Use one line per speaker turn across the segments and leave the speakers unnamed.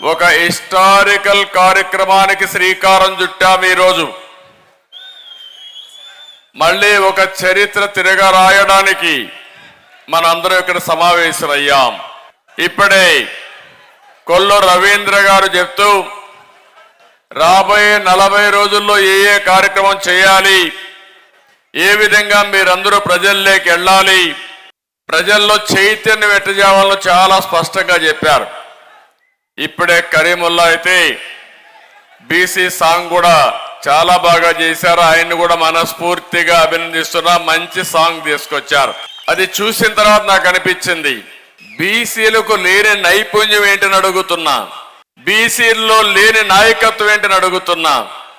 ఒక హిస్టారికల్ కార్యక్రమానికి శ్రీకారం చుట్టాం ఈరోజు. మళ్ళీ ఒక చరిత్ర తిరగ రాయడానికి మనందరం ఇక్కడ సమావేశమయ్యాం. ఇప్పుడే కొల్లు రవీంద్ర గారు చెప్తూ రాబోయే నలభై రోజుల్లో ఏ ఏ కార్యక్రమం చేయాలి ఏ విధంగా మీరందరూ ప్రజల్లోకి వెళ్ళాలి ప్రజల్లో చైతన్యం ఎట్టజేవాలో చాలా స్పష్టంగా చెప్పారు. ఇప్పుడే కరీముల్లా అయితే బీసీ సాంగ్ కూడా చాలా బాగా చేశారు. ఆయన్ని కూడా మనస్ఫూర్తిగా అభినందిస్తున్నా. మంచి సాంగ్ తీసుకొచ్చారు. అది చూసిన తర్వాత నాకు అనిపించింది బీసీలకు లేని నైపుణ్యం ఏంటని అడుగుతున్నా బీసీల్లో లేని నాయకత్వం ఏంటని అడుగుతున్నా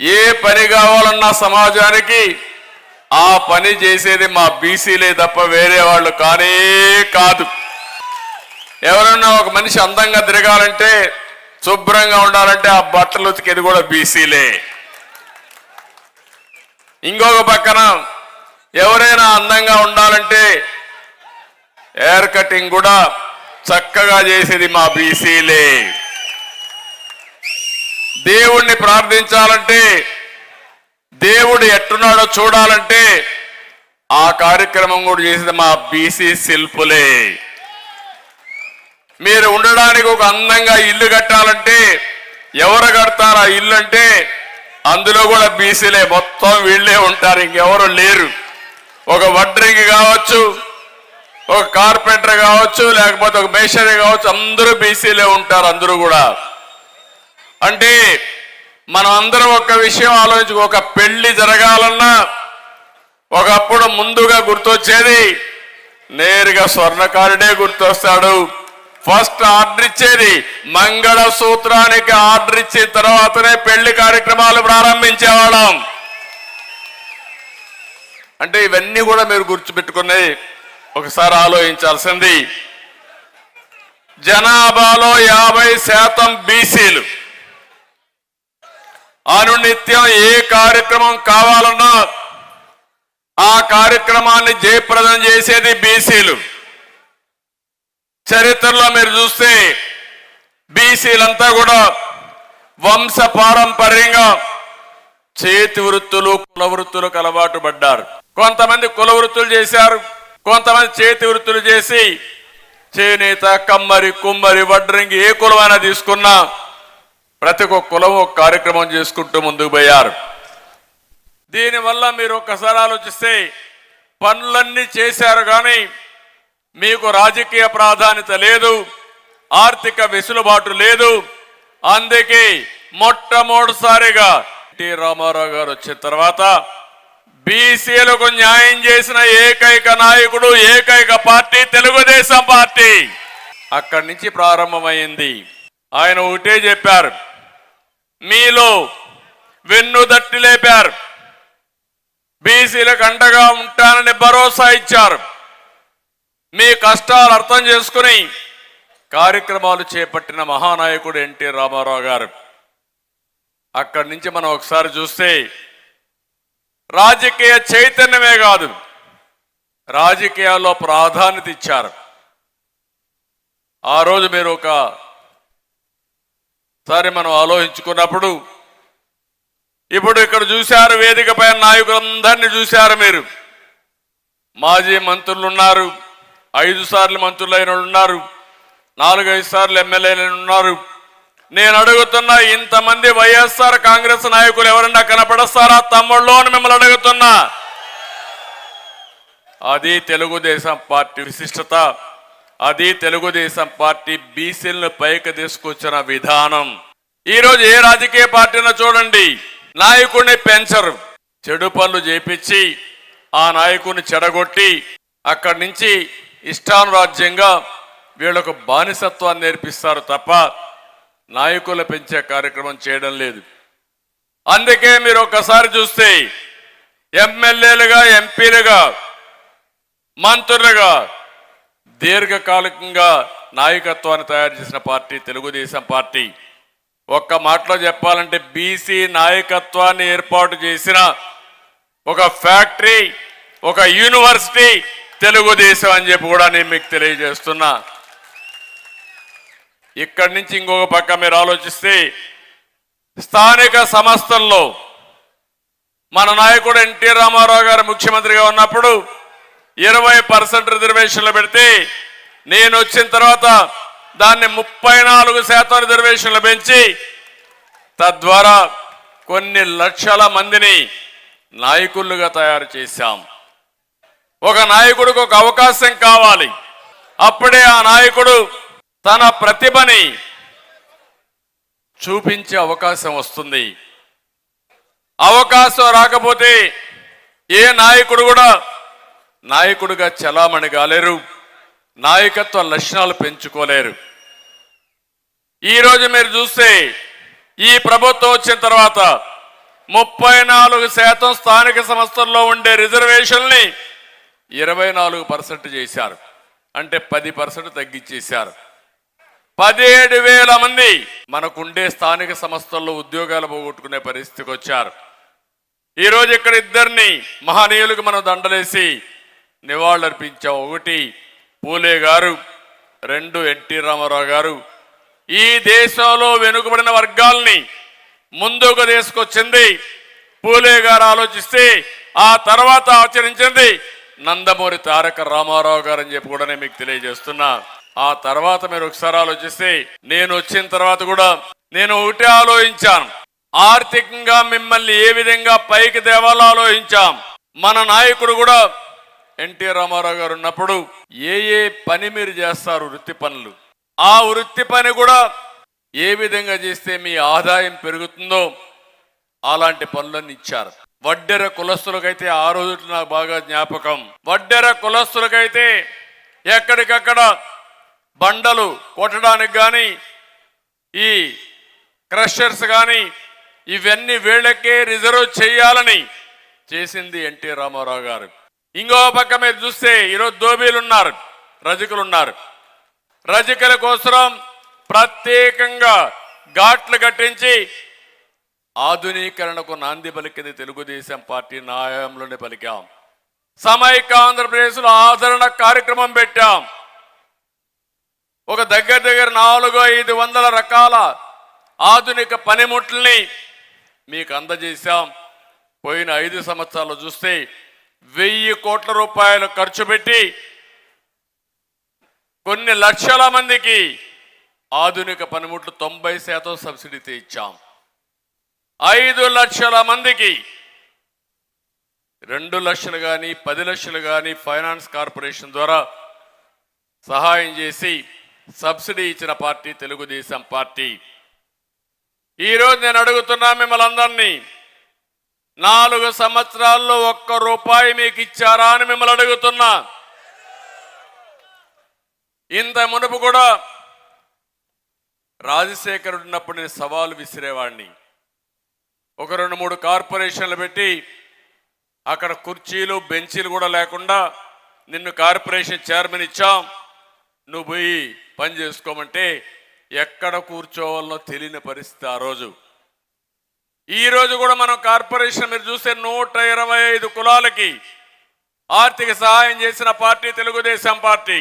ఏ పని కావాలన్నా సమాజానికి ఆ పని చేసేది మా బీసీలే తప్ప వేరే వాళ్ళు కానే కాదు. ఎవరన్నా ఒక మనిషి అందంగా తిరగాలంటే శుభ్రంగా ఉండాలంటే ఆ బట్టలు ఉతికేది కూడా బీసీలే. ఇంకొక పక్కన ఎవరైనా అందంగా ఉండాలంటే హెయిర్ కటింగ్ కూడా చక్కగా చేసేది మా బీసీలే. దేవుణ్ణి ప్రార్థించాలంటే దేవుడు ఎట్టున్నాడో చూడాలంటే ఆ కార్యక్రమం కూడా చేసేది మా బీసీ శిల్పులే. మీరు ఉండడానికి ఒక అందంగా ఇల్లు కట్టాలంటే ఎవరు కడతారు ఆ ఇల్లు అంటే అందులో కూడా బీసీలే మొత్తం వీళ్ళే ఉంటారు ఇంకెవరు లేరు. ఒక వడ్రింగ్ కావచ్చు ఒక కార్పెంటర్ కావచ్చు లేకపోతే ఒక మేషరీ కావచ్చు అందరూ బీసీలే ఉంటారు అందరూ కూడా. అంటే మనం అందరం ఒక విషయం ఆలోచించు ఒక పెళ్ళి జరగాలన్నా ఒకప్పుడు ముందుగా గుర్తొచ్చేది నేరుగా స్వర్ణకారుడే గుర్తొస్తాడు. ఫస్ట్ ఆర్డర్ ఇచ్చేది మంగళ సూత్రానికి ఆర్డర్ ఇచ్చిన తర్వాతనే పెళ్ళి కార్యక్రమాలు ప్రారంభించేవాళ్ళం. అంటే ఇవన్నీ కూడా మీరు గుర్తుపెట్టుకుని ఒకసారి ఆలోచించాల్సింది. జనాభాలో యాభై శాతం బీసీలు. అనునిత్యం ఏ కార్యక్రమం కావాలన్నా ఆ కార్యక్రమాన్ని జయప్రదం చేసేది బీసీలు. చరిత్రలో మీరు చూస్తే బీసీలంతా కూడా వంశ పారంపర్యంగా చేతి వృత్తులు కుల వృత్తులకు అలవాటు పడ్డారు. కొంతమంది కుల వృత్తులు చేశారు కొంతమంది చేతి వృత్తులు చేసి చేనేత కమ్మరి కుమ్మరి వడ్రంగి ఏ కులమైనా తీసుకున్నా ప్రతి ఒక్క కులం ఒక కార్యక్రమం చేసుకుంటూ ముందుకు పోయారు. దీనివల్ల మీరు ఒక్కసారి ఆలోచిస్తే పనులన్నీ చేశారు కానీ మీకు రాజకీయ ప్రాధాన్యత లేదు ఆర్థిక వెసులుబాటు లేదు. అందుకే మొట్టమొదటిసారిగా ఎన్టీ రామారావు గారు వచ్చిన తర్వాత బీసీలకు న్యాయం చేసిన ఏకైక నాయకుడు ఏకైక పార్టీ తెలుగుదేశం పార్టీ. అక్కడి నుంచి ప్రారంభమైంది. ఆయన ఒకటే చెప్పారు మీలో వెన్నుదట్టి లేపారు. బీసీలకు అండగా ఉంటానని భరోసా ఇచ్చారు. మీ కష్టాలు అర్థం చేసుకుని కార్యక్రమాలు చేపట్టిన మహానాయకుడు ఎన్టీ రామారావు గారు. అక్కడి నుంచి మనం ఒకసారి చూస్తే రాజకీయ చైతన్యమే కాదు రాజకీయాల్లో ప్రాధాన్యత ఇచ్చారు. ఆ రోజు మీరు ఒక ఒకసారి మనం ఆలోచించుకున్నప్పుడు ఇప్పుడు ఇక్కడ చూశారు వేదికపై నాయకులందరినీ చూశారు మీరు. మాజీ మంత్రులు ఉన్నారు ఐదు సార్లు మంత్రులు అయిన వాళ్ళు ఉన్నారు నాలుగైదు సార్లు ఎమ్మెల్యేలు ఉన్నారు. నేను అడుగుతున్నా ఇంతమంది వైఎస్ఆర్ కాంగ్రెస్ నాయకులు ఎవరన్నా కనపడస్తారా? తమ్ముళ్ళు అని మిమ్మల్ని అడుగుతున్నా. అది తెలుగుదేశం పార్టీ విశిష్టత. అది తెలుగుదేశం పార్టీ బీసీలను పైకి తీసుకొచ్చిన విధానం. ఈరోజు ఏ రాజకీయ పార్టీనో చూడండి నాయకుడిని పెంచరు. చెడు పనులు చేపించి ఆ నాయకుడిని చెడగొట్టి అక్కడి నుంచి ఇష్టానురాజ్యంగా వీళ్ళకు బానిసత్వాన్ని నేర్పిస్తారు తప్ప నాయకులు పెంచే కార్యక్రమం చేయడం లేదు. అందుకే మీరు ఒక్కసారి చూస్తే ఎమ్మెల్యేలుగా ఎంపీలుగా మంత్రులుగా దీర్ఘకాలికంగా నాయకత్వాన్ని తయారు చేసిన పార్టీ తెలుగుదేశం పార్టీ. ఒక్క మాటలో చెప్పాలంటే బీసీ నాయకత్వాన్ని ఏర్పాటు చేసిన ఒక ఫ్యాక్టరీ ఒక యూనివర్సిటీ తెలుగుదేశం అని చెప్పి కూడా నేను మీకు తెలియజేస్తున్నా. ఇక్కడి నుంచి ఇంకొక పక్క మీరు ఆలోచిస్తే స్థానిక సంస్థల్లో మన నాయకుడు ఎన్టీ రామారావు గారు ముఖ్యమంత్రిగా ఉన్నప్పుడు ఇరవై పర్సెంట్ రిజర్వేషన్లు పెడితే నేను వచ్చిన తర్వాత దాన్ని ముప్పై నాలుగు శాతం రిజర్వేషన్లు పెంచి తద్వారా కొన్ని లక్షల మందిని నాయకులుగా తయారు చేశాం. ఒక నాయకుడికి ఒక అవకాశం కావాలి. అప్పుడే ఆ నాయకుడు తన ప్రతిభని చూపించే అవకాశం వస్తుంది. అవకాశం రాకపోతే ఏ నాయకుడు కూడా నాయకుడిగా చలామణి కాలేరు. నాయకత్వ లక్షణాలు పెంచుకోలేరు. ఈరోజు మీరు చూస్తే ఈ ప్రభుత్వం వచ్చిన తర్వాత ముప్పై నాలుగు శాతం స్థానిక సంస్థల్లో ఉండే రిజర్వేషన్ని ఇరవై నాలుగు పర్సెంట్ చేశారు. అంటే పది పర్సెంట్ తగ్గించేశారు. పదిహేడు వేల మంది మనకుండే స్థానిక సంస్థల్లో ఉద్యోగాలు పోగొట్టుకునే పరిస్థితికి వచ్చారు. ఈరోజు ఇక్కడ ఇద్దరిని మహనీయులకు మనం దండలేసి నివాళులర్పించాం ఒకటి పూలే గారు రెండు ఎన్టీ రామారావు గారు. ఈ దేశంలో వెనుకబడిన వర్గాల్ని ముందుకు తీసుకొచ్చింది పూలే గారు ఆలోచిస్తే ఆ తర్వాత ఆచరించింది నందమూరి తారక రామారావు గారు అని చెప్పి కూడా నేను మీకు తెలియజేస్తున్నా. ఆ తర్వాత మీరు ఒకసారి ఆలోచిస్తే నేను వచ్చిన తర్వాత కూడా నేను ఒకటే ఆలోచించాను. ఆర్థికంగా మిమ్మల్ని ఏ విధంగా పైకి తేవాలో ఆలోచించాం. మన నాయకుడు కూడా ఎన్టీ రామారావు గారు ఉన్నప్పుడు ఏ ఏ పని మీరు చేస్తారు వృత్తి పనులు? ఆ వృత్తి పని కూడా ఏ విధంగా చేస్తే మీ ఆదాయం పెరుగుతుందో అలాంటి పనులన్నీ ఇచ్చారు. వడ్డెర కులస్తులకైతే ఆ రోజు నాకు బాగా జ్ఞాపకం. వడ్డెర కులస్తులకైతే ఎక్కడికక్కడ బండలు కొట్టడానికి కానీ ఈ క్రషర్స్ కానీ ఇవన్నీ వీళ్ళకే రిజర్వ్ చేయాలని చేసింది ఎన్టీ రామారావు గారు. ఇంకో పక్క మీరు చూస్తే ఈరోజు దోబీలు ఉన్నారు రజకులు ఉన్నారు రజకుల కోసం ప్రత్యేకంగా ఘాట్లు కట్టించి ఆధునీకరణకు నాంది పలికింది తెలుగుదేశం పార్టీ న్యాయంలోనే పలికాం. సమైక్య ఆంధ్రప్రదేశ్లో ఆదరణ కార్యక్రమం పెట్టాం. ఒక దగ్గర దగ్గర నాలుగు ఐదు వందల రకాల ఆధునిక పనిముట్లని మీకు అందజేశాం. పోయిన ఐదు సంవత్సరాలు చూస్తే వెయ్యి కోట్ల రూపాయలు ఖర్చు పెట్టి కొన్ని లక్షల మందికి ఆధునిక పనిముట్లు తొంభై శాతం సబ్సిడీతో ఇచ్చాం ఐదు లక్షల మందికి రెండు లక్షలు కానీ పది లక్షలు కానీ ఫైనాన్స్ కార్పొరేషన్ ద్వారా సహాయం చేసి సబ్సిడీ ఇచ్చిన పార్టీ తెలుగుదేశం పార్టీ. ఈరోజు నేను అడుగుతున్నా మిమ్మల్ని అందరినీ నాలుగు సంవత్సరాల్లో ఒక్క రూపాయి మీకు ఇచ్చారా అని మిమ్మల్ని అడుగుతున్నా. ఇంత మునుపు కూడా రాజశేఖరుడు ఉన్నప్పుడు నేను సవాలు విసిరేవాడిని. ఒక రెండు మూడు కార్పొరేషన్లు పెట్టి అక్కడ కుర్చీలు బెంచీలు కూడా లేకుండా నిన్ను కార్పొరేషన్ చైర్మన్ ఇచ్చాం. నువ్వు పోయి పని చేసుకోమంటే ఎక్కడ కూర్చోవాలో తెలియని పరిస్థితి ఆ రోజు. ఈరోజు కూడా మనం కార్పొరేషన్ మీరు చూస్తే నూట ఇరవై ఐదు కులాలకి ఆర్థిక సహాయం చేసిన పార్టీ తెలుగుదేశం పార్టీ.